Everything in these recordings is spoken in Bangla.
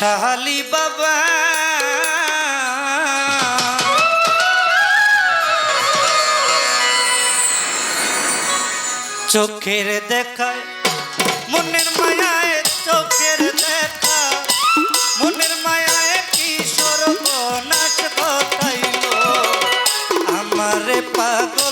শাহালি বাবা। চোখের দেখায় মনের মায়ায় চোখের দেখা। মনের মায়ায় কিশোর নাচ কথাইল আমারে পাগল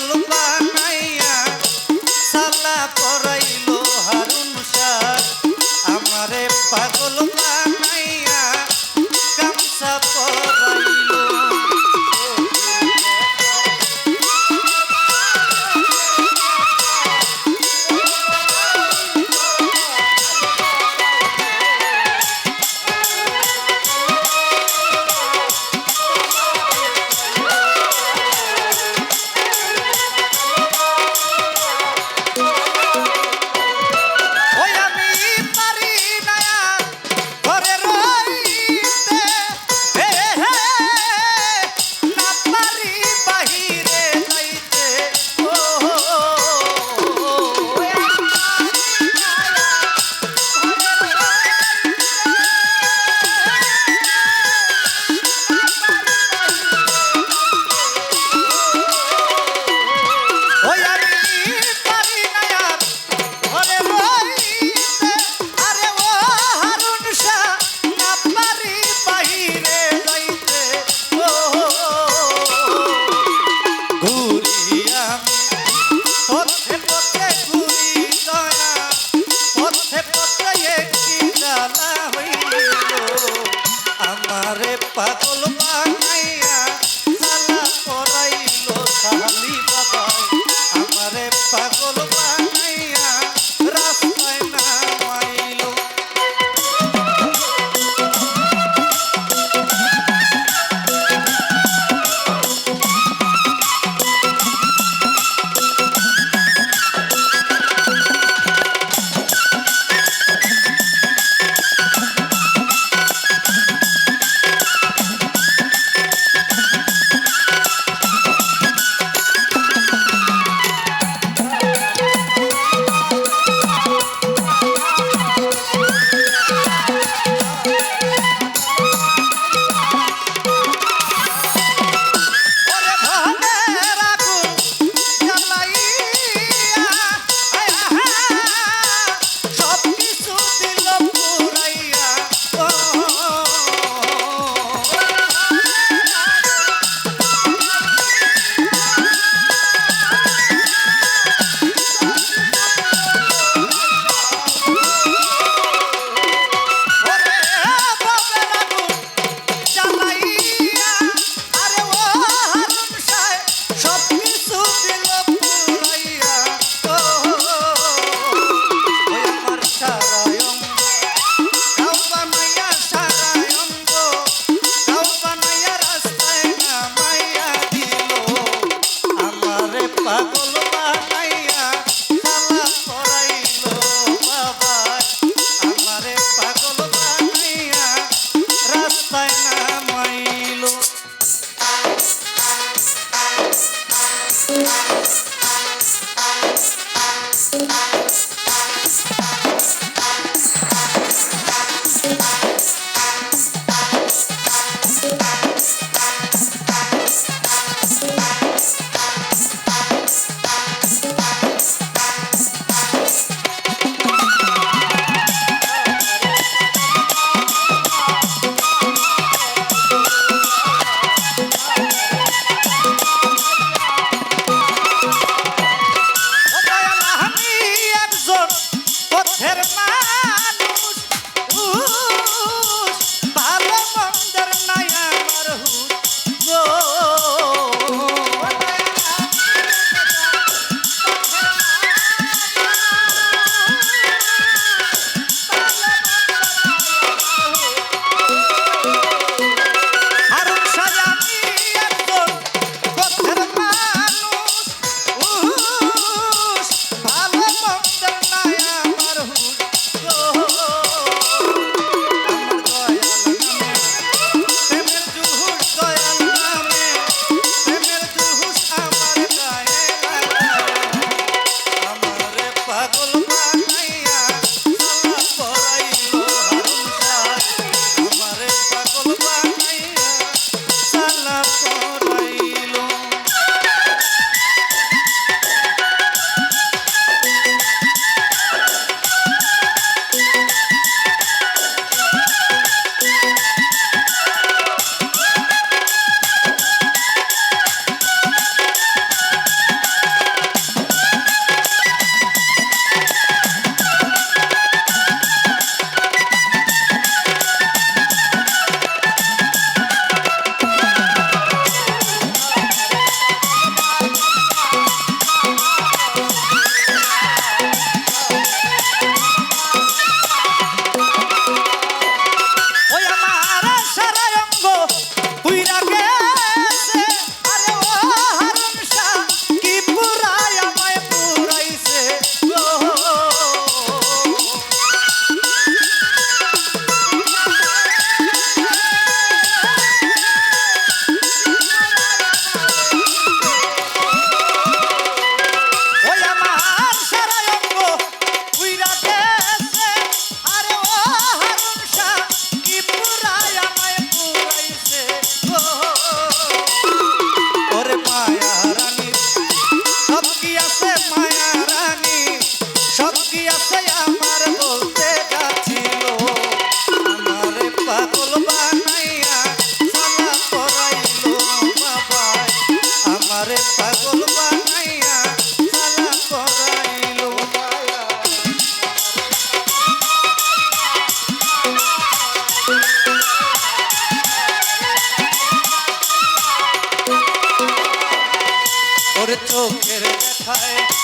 চোখের দেখায়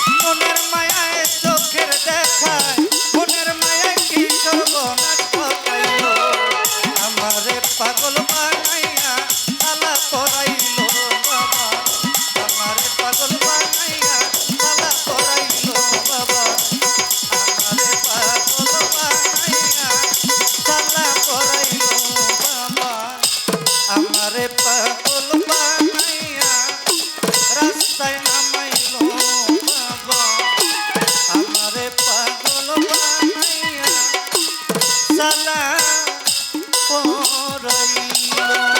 জ্বালা পরাইয়া